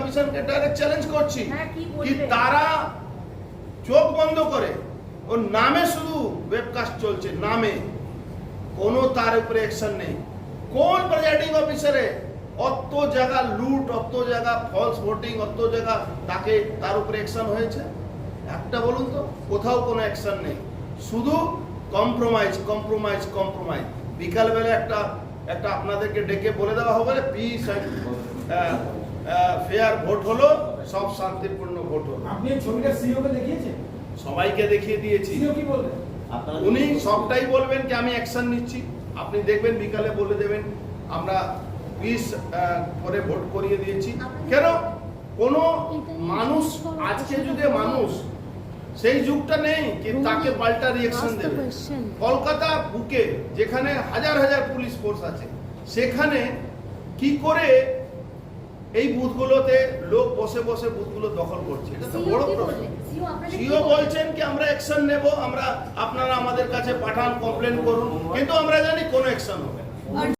কমিশনকে direct challenge করছি হ্যাঁ, কি তারা চোখ বন্ধ করে নামে শুধু ওয়েবকাস্ট চলছে নামে। কোনো তার উপরে অ্যাকশন নেই। কোন প্রেজাইডিং অফিসারে অত জায়গা লুট অত জায়গা ফলস ভোটিং অত জায়গা তাকে তার উপরে অ্যাকশন হয়েছে? একটা বলুন তো কোথাও কোনো অ্যাকশন নেই। শুধু কম্প্রোমাইজ কম্প্রোমাইজ কম্প্রোমাইজ বিকালবেলা একটা একটা আপনাদেরকে ডেকে বলে দেওয়া হবে পিস ফেয়ার ভোট হলো সব শান্তিপূর্ণ ভোট হলো। আপনি ছবিটা সিও কে দেখিয়েছেন? সবাইকে দেখিয়ে দিয়েছি। সিও কি বললেন? উনি সবটাই বলবেন যে আমি অ্যাকশন নিচ্ছি। আপনি দেখবেন বিকালে বলে দেবেন আমরা পিস করে ভোট করিয়ে দিয়েছি। কেন? কোন মানুষ আজকে যদি মানুষ সেই যুগটা নেই কি তাকে পাল্টা রিয়েকশন দেবে। কলকাতা বুকে যেখানে হাজার হাজার পুলিশ ফোর্স আছে সেখানে কি করে এই বুথগুলোতে লোক বসে বসে বুথগুলো দখল করছে এটা তো বড় প্রশ্ন? সিও? বলছেন কি আমরা অ্যাকশন নেব আমরা আপনারা আমাদের কাছে পাঠান কমপ্লেন করুন কিন্তু আমরা জানি কোনো অ্যাকশন হবে।